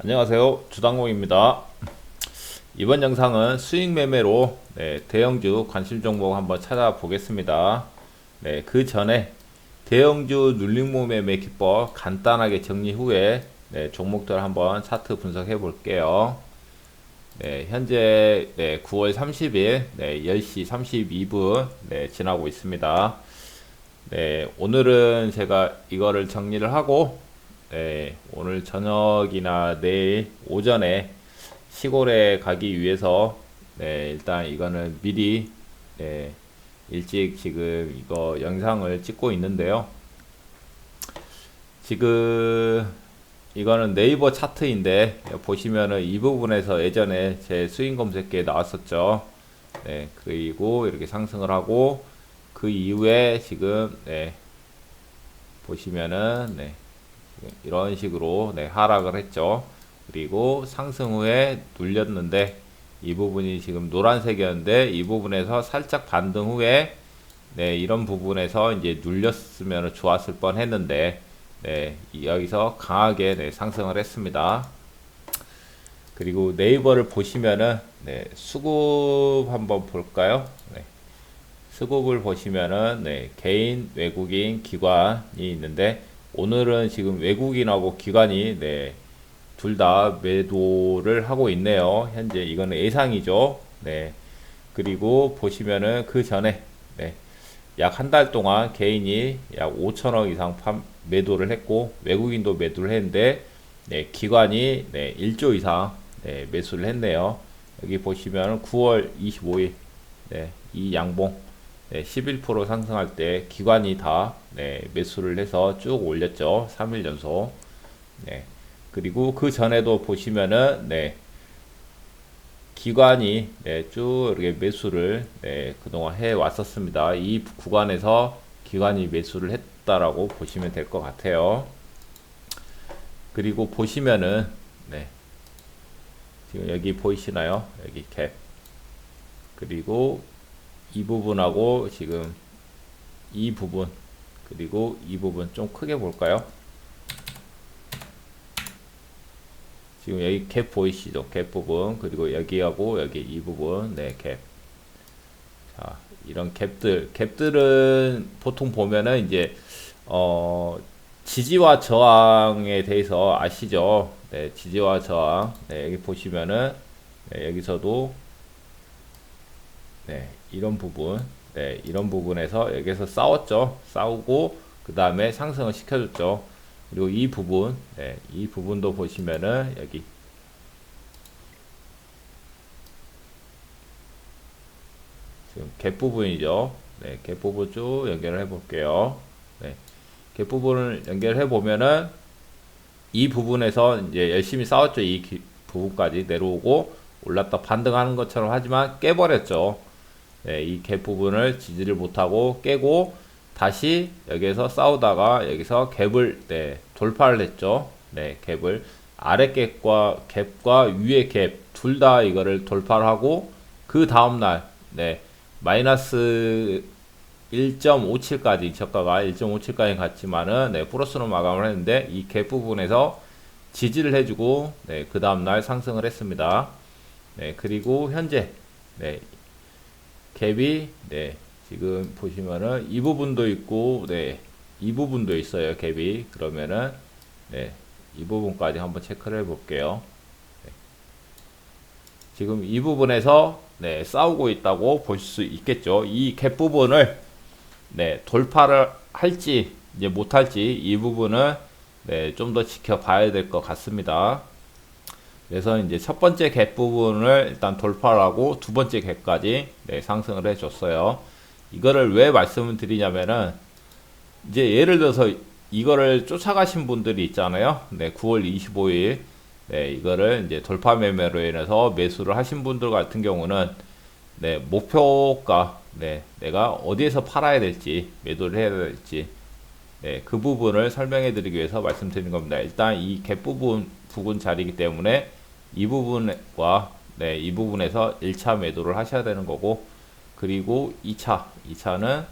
안녕하세요. 주당공입니다. 이번 영상은 수익 매매로 네, 대형주 관심 종목 한번 찾아보겠습니다. 네, 그 전에 대형주 눌림목 매매 기법 간단하게 정리 후에 네, 종목들 한번 차트 분석해 볼게요. 네, 현재 네, 9월 30일 네, 10시 32분 네, 지나고 있습니다. 네, 오늘은 제가 이거를 정리를 하고 네, 오늘 저녁이나 내일 오전에 시골에 가기 위해서 네, 일단 이거는 미리 네, 일찍 지금 이거 영상을 찍고 있는데요. 지금 이거는 네이버 차트인데 보시면은 이 부분에서 예전에 제 수익 검색기에 나왔었죠. 네, 그리고 이렇게 상승을 하고 그 이후에 지금 네, 보시면은 네, 이런 식으로 네, 하락을 했죠. 그리고 상승 후에 눌렸는데 이 부분이 지금 노란색이었는데 이 부분에서 살짝 반등 후에 네, 이런 부분에서 이제 눌렸으면 좋았을 뻔 했는데 네, 여기서 강하게 네, 상승을 했습니다. 그리고 네이버를 보시면은 네, 수급 한번 볼까요? 네. 수급을 보시면은 네, 개인, 외국인, 기관이 있는데 오늘은 지금 외국인하고 기관이 네, 둘 다 매도를 하고 있네요. 현재 이거는 예상이죠. 네. 그리고 보시면은 그 전에 네, 약 한 달 동안 개인이 약 5천억 이상 판, 매도를 했고 외국인도 매도를 했는데 네, 기관이 네, 1조 이상 네, 매수를 했네요. 여기 보시면 9월 25일 네, 이 양봉 네, 11% 상승할 때 기관이 다 네, 매수를 해서 쭉 올렸죠. 3일 연속. 네. 그리고 그 전에도 보시면은 네. 기관이 네, 쭉 이렇게 매수를 네, 그동안 해 왔었습니다. 이 구간에서 기관이 매수를 했다라고 보시면 될 것 같아요. 그리고 보시면은 네. 지금 여기 보이시나요? 여기 캡. 그리고 이 부분하고 지금 이 부분 그리고 이 부분 좀 크게 볼까요? 지금 여기 갭 보이시죠? 갭 부분 그리고 여기하고 여기 이 부분 네 갭. 자 이런 갭들 갭들은 보통 보면은 이제 어 지지와 저항에 대해서 아시죠? 네 지지와 저항 네 여기 보시면은 네, 여기서도 네, 이런 부분, 네, 이런 부분에서 여기서 싸웠죠. 싸우고 그 다음에 상승을 시켜줬죠. 그리고 이 부분, 네, 이 부분도 보시면은 여기 지금 갭 부분이죠. 네, 갭 부분 쭉 연결을 해볼게요. 네, 갭 부분을 연결해 보면은 이 부분에서 이제 열심히 싸웠죠. 이 기, 부분까지 내려오고 올랐다 반등하는 것처럼 하지만 깨버렸죠. 네, 이갭 부분을 지지를 못하고 깨고 다시 여기서 싸우다가 여기서 갭을 네, 돌파를 했죠. 네, 갭을 아래 갭과 갭과 위에 갭 둘 다 이거를 돌파를 하고 그 다음 날 네, 마이너스 1.57까지 저가가 1.57까지 갔지만은 네, 플러스로 마감을 했는데 이 갭 부분에서 지지를 해주고 네, 그 다음 날 상승을 했습니다. 네, 그리고 현재 네, 갭이 네 지금 보시면은 이 부분도 있고 네이 부분도 있어요 갭이. 그러면은 네이 부분까지 한번 체크를 해 볼게요. 네. 지금 이 부분에서 네 싸우고 있다고 볼수 있겠죠? 이 갭 부분을 네 돌파를 할지 이제 못할지 이 부분은 네 좀 더 지켜봐야 될 것 같습니다 그래서 이제 첫 번째 갭 부분을 일단 돌파를 하고 두 번째 갭까지 네, 상승을 해줬어요. 이거를 왜 말씀을 드리냐면은 이제 예를 들어서 이거를 쫓아가신 분들이 있잖아요. 네, 9월 25일 네, 이거를 이제 돌파 매매로 인해서 매수를 하신 분들 같은 경우는 네, 목표가 네, 내가 어디에서 팔아야 될지 매도를 해야 될지 네, 그 부분을 설명해 드리기 위해서 말씀드린 겁니다. 일단 이 갭 부분 부근 자리이기 때문에 이 부분과 네, 이 부분에서 1차 매도를 하셔야 되는 거고 그리고 2차, 2차는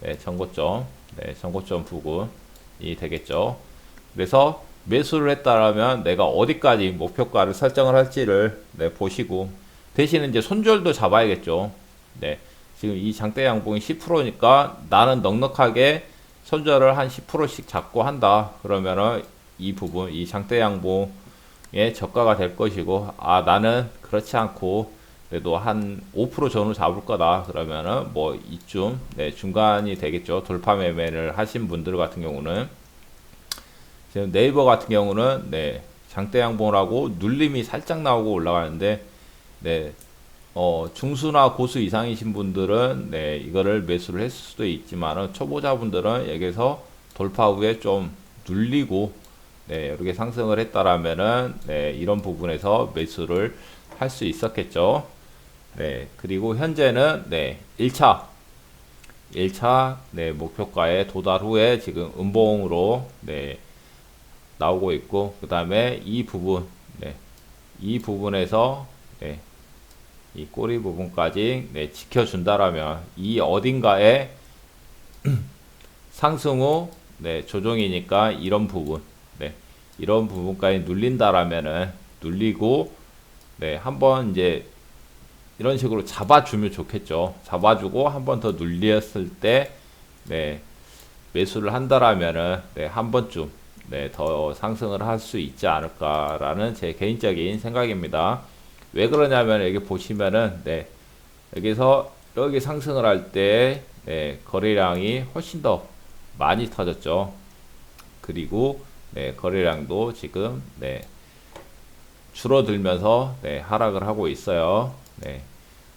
네, 전고점, 네, 전고점 부근이 되겠죠. 그래서 매수를 했다라면 내가 어디까지 목표가를 설정을 할지를 네, 보시고 대신 이제 손절도 잡아야겠죠. 네. 지금 이 장대 양봉이 10%니까 나는 넉넉하게 손절을 한 10%씩 잡고 한다. 그러면은 이 부분, 이 장대 양봉 의 저가가 될 것이고, 아, 나는 그렇지 않고, 그래도 한 5% 전후 잡을 거다. 그러면은 뭐 이쯤, 네, 중간이 되겠죠. 돌파 매매를 하신 분들 같은 경우는. 지금 네이버 같은 경우는, 네, 장대 양봉을 하고 눌림이 살짝 나오고 올라가는데, 네, 어, 중수나 고수 이상이신 분들은 네, 이거를 매수를 했을 수도 있지만 초보자분들은 여기서 돌파 후에 좀 눌리고 네, 이렇게 상승을 했다라면은 네, 이런 부분에서 매수를 할 수 있었겠죠. 네, 그리고 현재는 네, 1차 1차 네, 목표가에 도달 후에 지금 음봉으로 네, 나오고 있고 그다음에 이 부분 네, 이 부분에서 네, 이 꼬리 부분까지 네, 지켜준다라면 이 어딘가에 상승 후 네, 조정이니까 이런 부분 네, 이런 부분까지 눌린다라면은 눌리고 네, 한번 이제 이런 식으로 잡아주면 좋겠죠. 잡아주고 한 번 더 눌렸을 때 네, 매수를 한다라면은 네, 한 번쯤 네, 더 상승을 할 수 있지 않을까라는 제 개인적인 생각입니다. 왜 그러냐면 여기 보시면은 네, 여기서 여기 상승을 할때 네, 거래량이 훨씬 더 많이 터졌죠. 그리고 네, 거래량도 지금 네, 줄어들면서 네, 하락을 하고 있어요. 네.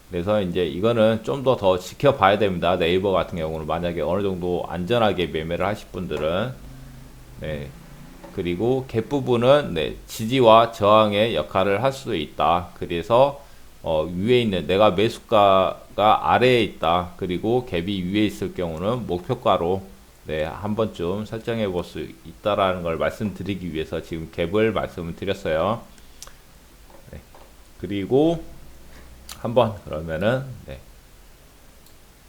그래서 이제 이거는 좀더더 지켜봐야 됩니다. 네이버 같은 경우는 만약에 어느 정도 안전하게 매매를 하실 분들은 네. 그리고 갭 부분은 네, 지지와 저항의 역할을 할 수도 있다. 그래서 어, 위에 있는 내가 매수가가 아래에 있다. 그리고 갭이 위에 있을 경우는 목표가로 네, 한 번쯤 설정해 볼 수 있다라는 걸 말씀드리기 위해서 지금 갭을 말씀을 드렸어요. 네, 그리고 한번 그러면은 네.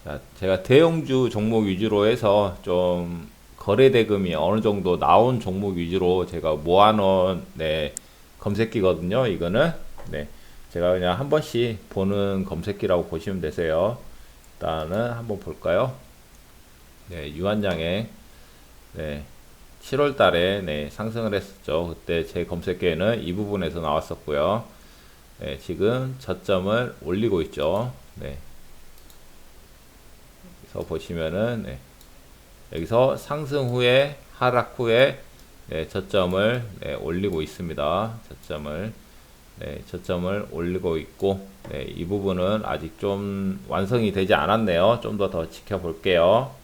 자, 제가 대형주 종목 위주로 해서 좀 거래 대금이 어느 정도 나온 종목 위주로 제가 모아놓은 네, 검색기거든요. 이거는 네, 제가 그냥 한 번씩 보는 검색기라고 보시면 되세요. 일단은 한번 볼까요? 네, 유한장에 네, 7월 달에 네, 상승을 했었죠. 그때 제 검색기에는 이 부분에서 나왔었고요. 네, 지금 저점을 올리고 있죠. 네. 그래서 보시면은 네. 여기서 상승 후에 하락 후에 네, 저점을 네, 올리고 있습니다. 저점을 네, 저점을 올리고 있고 네, 이 부분은 아직 좀 완성이 되지 않았네요. 좀 더더 지켜볼게요.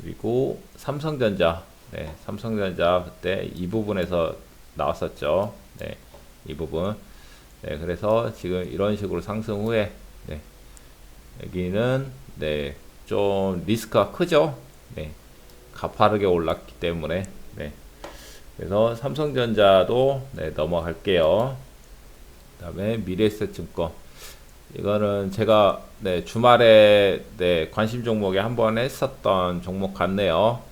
그리고 삼성전자 네, 삼성전자 그때 이 부분에서 나왔었죠. 네, 이 부분 네, 그래서 지금 이런 식으로 상승 후에 네, 여기는 네, 좀 리스크가 크죠. 네, 가파르게 올랐기 때문에 네. 그래서 삼성전자도 네, 넘어갈게요. 그다음에 미래에셋증권 이거는 제가 네, 주말에 네, 관심 종목에 한 번 했었던 종목 같네요.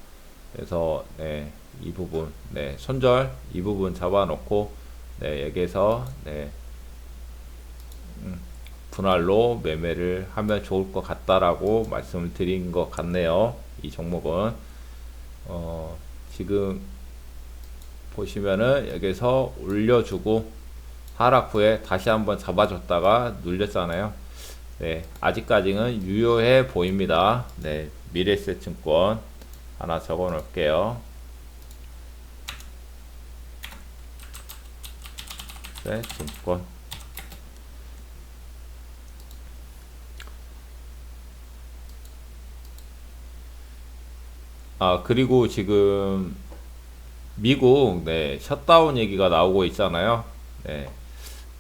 그래서 네, 이 부분 네, 손절 이 부분 잡아놓고 네, 여기에서 네, 음, 분할로 매매를 하면 좋을 것 같다라고 말씀을 드린 것 같네요. 이 종목은 어, 지금 보시면은 여기서 올려주고 하락 후에 다시 한번 잡아줬다가 눌렸잖아요. 네, 아직까지는 유효해 보입니다. 네, 미래에셋증권 하나 적어 놓을게요. 네, 증권 아, 그리고 지금 미국 네, 셧다운 얘기가 나오고 있잖아요. 네.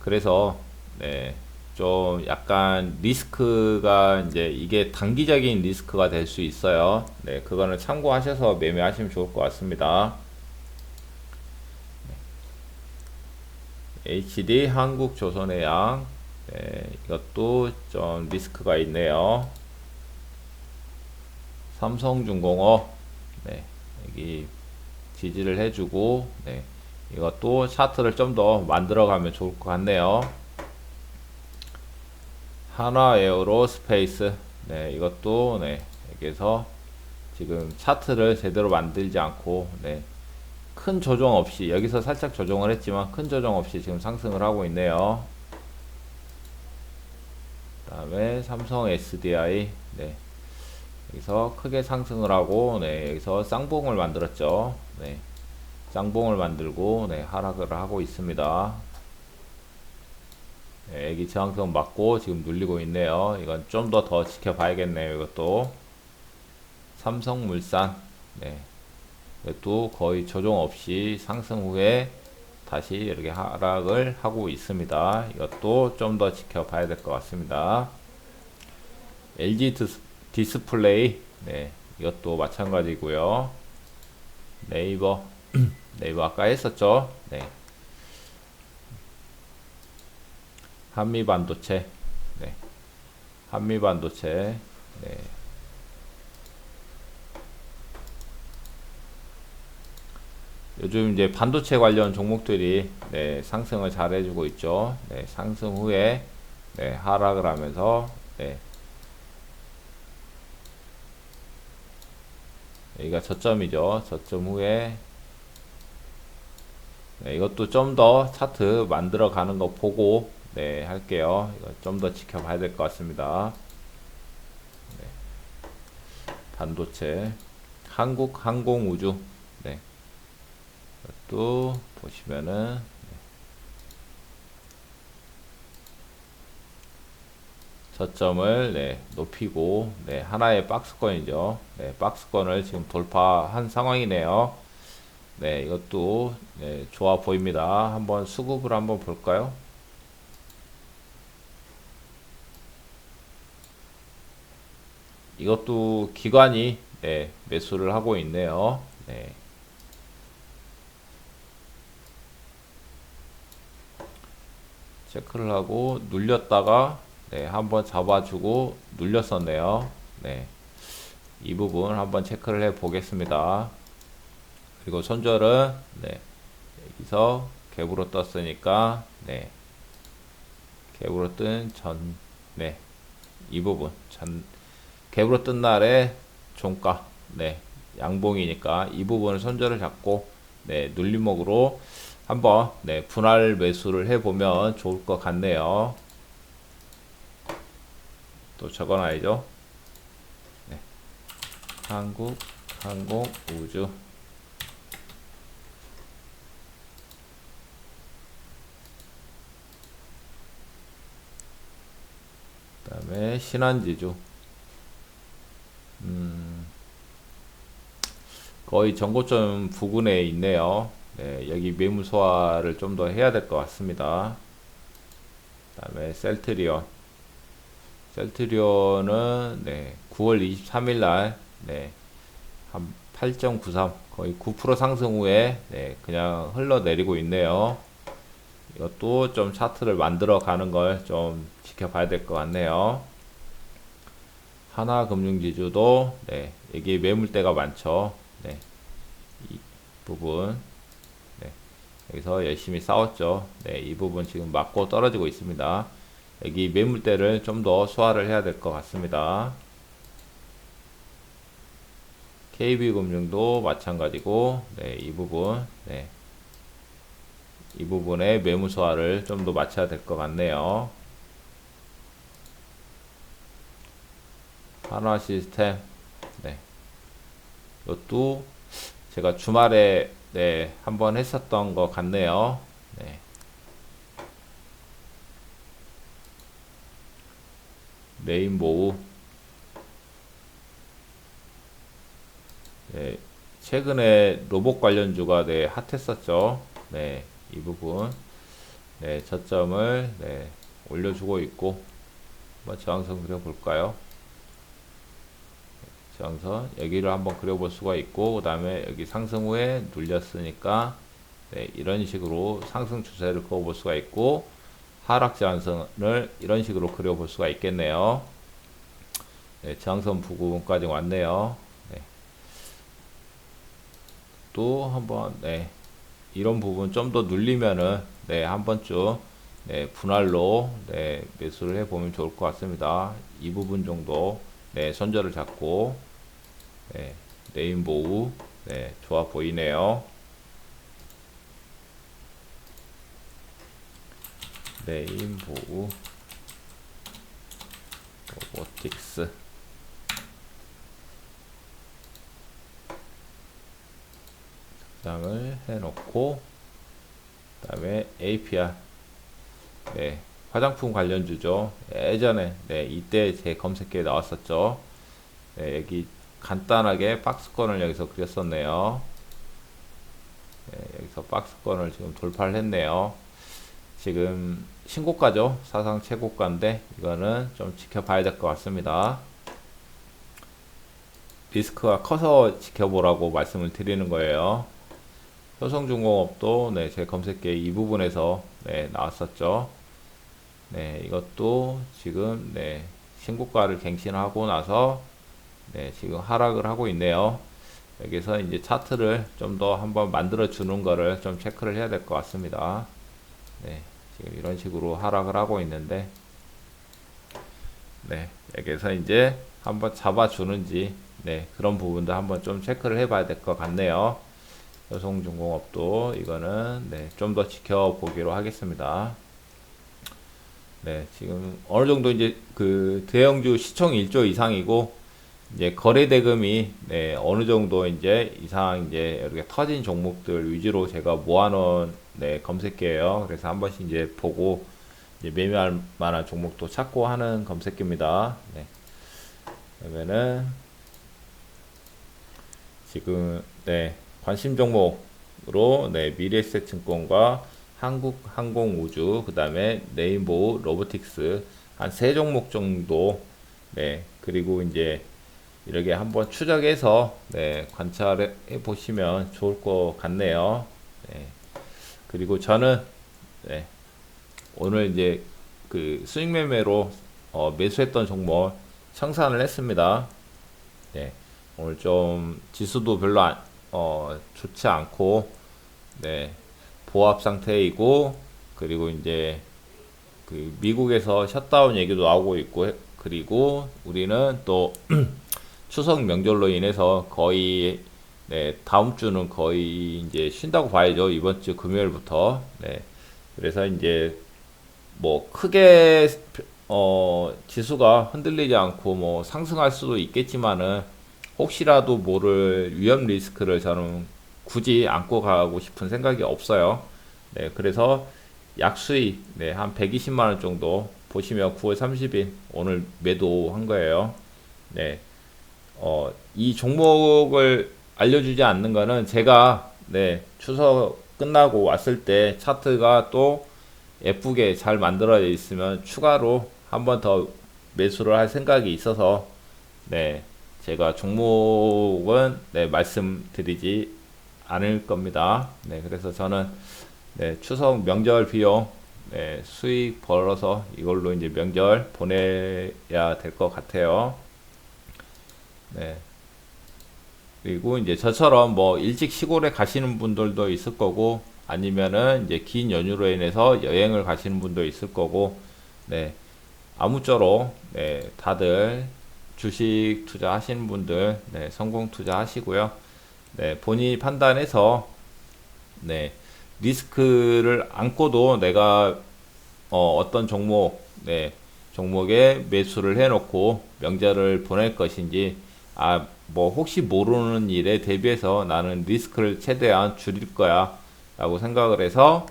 그래서 네. 좀 약간 리스크가 이제 이게 단기적인 리스크가 될 수 있어요. 네, 그거는 참고하셔서 매매하시면 좋을 것 같습니다. 네. HD 한국 조선해양 네, 이것도 좀 리스크가 있네요. 삼성중공업 네, 여기 지지를 해주고 네. 이것도 차트를 좀 더 만들어가면 좋을 것 같네요. 하나 에어로 스페이스 네 이것도 네 여기서 지금 차트를 제대로 만들지 않고 네, 큰 조정 없이 여기서 살짝 조정을 했지만 큰 조정 없이 지금 상승을 하고 있네요. 다음에 삼성 SDI 네. 여기서 크게 상승을 하고 네, 여기서 쌍봉을 만들었죠. 네. 쌍봉을 만들고 네, 하락을 하고 있습니다. 네, 여기 저항선 맞고 지금 눌리고 있네요. 이건 좀 더 더 지켜봐야겠네요. 이것도 삼성물산 네. 또 거의 조정 없이 상승 후에 다시 이렇게 하락을 하고 있습니다. 이것도 좀 더 지켜봐야 될 것 같습니다. LG 디스플레이 네, 이것도 마찬가지고요. 네이버 네이버 아까 했었죠. 네. 한미 반도체 네. 한미 반도체 네. 요즘 이제 반도체 관련 종목들이 네, 상승을 잘 해주고 있죠. 네, 상승 후에 네, 하락을 하면서 네, 여기가 저점이죠. 저점 후에 네, 이것도 좀 더 차트 만들어 가는 거 보고 네, 할게요. 이거 좀 더 지켜봐야 될 것 같습니다. 네. 반도체 한국 항공우주 네. 또 보시면은 네. 저점을 네, 높이고 네, 하나의 박스권이죠. 네, 박스권을 지금 돌파한 상황이네요. 네, 이것도 네, 좋아 보입니다. 한번 수급을 한번 볼까요? 이것도 기관이 네, 매수를 하고 있네요. 네. 체크를 하고 눌렸다가 네, 한번 잡아주고 눌렸었네요. 네. 이 부분 한번 체크를 해 보겠습니다. 그리고 손절은 네. 여기서 갭으로 떴으니까 네. 갭으로 뜬 전, 네. 이 부분 전 갭으로 뜬 날에 종가 네. 양봉이니까 이 부분을 손절을 잡고 네, 눌림목으로 한번 네, 분할 매수를 해보면 좋을 것 같네요. 또 적어놔야죠. 네. 한국 항공 우주 그 다음에 신한지주 음, 거의 전고점 부근에 있네요. 네, 여기 매물 소화를 좀 더 해야 될 것 같습니다. 그 다음에 셀트리온. 셀트리온은 네, 9월 23일 날 네, 한 8.93 거의 9% 상승 후에 네, 그냥 흘러내리고 있네요. 이것도 좀 차트를 만들어 가는 걸 좀 지켜봐야 될 것 같네요. 하나금융지주도 네, 여기 매물대가 많죠. 네, 이 부분 여기서 열심히 싸웠죠. 네, 이 부분 지금 맞고 떨어지고 있습니다. 여기 매물대를 좀 더 소화를 해야 될 것 같습니다. KB금융도 마찬가지고, 네, 이 부분, 네. 이 부분에 매물 소화를 좀 더 맞춰야 될 것 같네요. 한화 시스템, 네. 이것도 제가 주말에 네, 한번 했었던 것 같네요. 네. 레인보우. 네, 최근에 로봇 관련주가 네, 핫했었죠. 네, 이 부분. 네, 저점을 네, 올려주고 있고, 한번 저항선 그려볼까요? 저항선 여기를 한번 그려볼 수가 있고 그 다음에 여기 상승 후에 눌렸으니까 네, 이런 식으로 상승 추세를 그어볼 수가 있고 하락 저항선을 이런 식으로 그려볼 수가 있겠네요. 네, 저항선 부분까지 왔네요. 네. 이것도 한번 네 이런 부분 좀 더 눌리면은 네 한 번쯤 네 분할로 네 매수를 해 보면 좋을 것 같습니다. 이 부분 정도 네 손절을 잡고 네 레인보우 네 좋아 보이네요. 레인보우 로보틱스 저장을 해놓고 그 다음에 APR 네 화장품 관련주죠. 예전에 네 이때 제 검색기에 나왔었죠. 네 여기 간단하게 박스권을 여기서 그렸었네요. 네, 여기서 박스권을 지금 돌파를 했네요. 지금 신고가죠? 사상 최고가인데 이거는 좀 지켜봐야 될 것 같습니다. 리스크가 커서 지켜보라고 말씀을 드리는 거예요 효성중공업도 네, 제 검색기에 이 부분에서 네, 나왔었죠. 네, 이것도 지금 네, 신고가를 갱신하고 나서 네, 지금 하락을 하고 있네요. 여기서 이제 차트를 좀 더 한번 만들어 주는 거를 좀 체크를 해야 될 것 같습니다. 네, 지금 이런 식으로 하락을 하고 있는데 네, 여기서 이제 한번 잡아 주는지 네, 그런 부분도 한번 좀 체크를 해 봐야 될 것 같네요. 여성중공업도 이거는 네, 좀 더 지켜보기로 하겠습니다. 네, 지금 어느 정도 이제 그 대형주 시총 1조 이상이고 이제 거래 대금이 네, 어느 정도 이제 이상 이제 이렇게 터진 종목들 위주로 제가 모아놓은 네, 검색기예요. 그래서 한 번씩 이제 보고 이제 매매할 만한 종목도 찾고 하는 검색기입니다. 네. 그러면은 지금 네 관심 종목으로 네, 미래에셋증권과 한국항공우주 그 다음에 네이버 로보틱스 한 세 종목 정도 네 그리고 이제 이렇게 한번 추적해서 네 관찰해 보시면 좋을 것 같네요. 네. 그리고 저는 네 오늘 이제 그 수익 매매로 어, 매수했던 종목 청산을 했습니다. 네 오늘 좀 지수도 별로 안, 어, 좋지 않고 네 보합 상태이고 그리고 이제 그 미국에서 셧다운 얘기도 나오고 있고 그리고 우리는 또 추석 명절로 인해서 거의 네 다음 주는 거의 이제 쉰다고 봐야죠 이번 주 금요일부터. 네 그래서 이제 뭐 크게 어 지수가 흔들리지 않고 뭐 상승할 수도 있겠지만은 혹시라도 모를 위험 리스크를 저는 굳이 안고 가고 싶은 생각이 없어요. 네, 그래서 약수익 네, 한 120만 원 정도 보시면 9월 30일 오늘 매도한 거예요. 네. 어, 이 종목을 알려주지 않는 거는 제가 네, 추석 끝나고 왔을 때 차트가 또 예쁘게 잘 만들어져 있으면 추가로 한 번 더 매수를 할 생각이 있어서 네, 제가 종목은 네, 말씀드리지 않을 겁니다. 네, 그래서 저는 네, 추석 명절 비용 네, 수익 벌어서 이걸로 이제 명절 보내야 될 것 같아요. 네. 그리고 이제 저처럼 뭐 일찍 시골에 가시는 분들도 있을 거고 아니면은 이제 긴 연휴로 인해서 여행을 가시는 분도 있을 거고 네. 아무쪼록 네, 다들 주식 투자하시는 분들 네, 성공 투자하시고요. 네, 본인이 판단해서 네, 리스크를 안고도 내가 어, 어떤 종목 네, 종목에 매수를 해놓고 명절을 보낼 것인지 아, 뭐 혹시 모르는 일에 대비해서 나는 리스크를 최대한 줄일 거야 라고 생각을 해서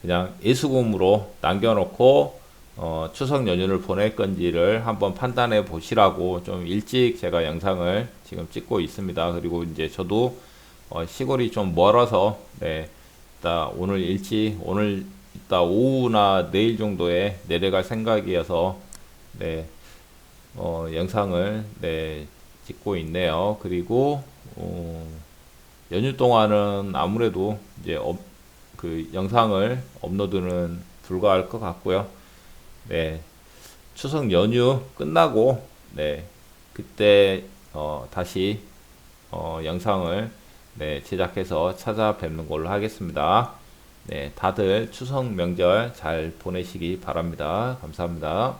그냥 예수금으로 남겨놓고 어, 추석 연휴를 보낼 건지를 한번 판단해 보시라고 좀 일찍 제가 영상을 지금 찍고 있습니다. 그리고 이제 저도 어, 시골이 좀 멀어서 네, 이따 오늘 일찍 오늘 이따 오후나 내일 정도에 내려갈 생각이어서 네, 어, 영상을 네, 찍고 있네요. 그리고 어, 연휴 동안은 아무래도 이제 업, 그 영상을 업로드는 불가할 것 같고요. 네, 추석 연휴 끝나고 네, 그때 어, 다시 어, 영상을 네, 제작해서 찾아뵙는 걸로 하겠습니다. 네, 다들 추석 명절 잘 보내시기 바랍니다. 감사합니다.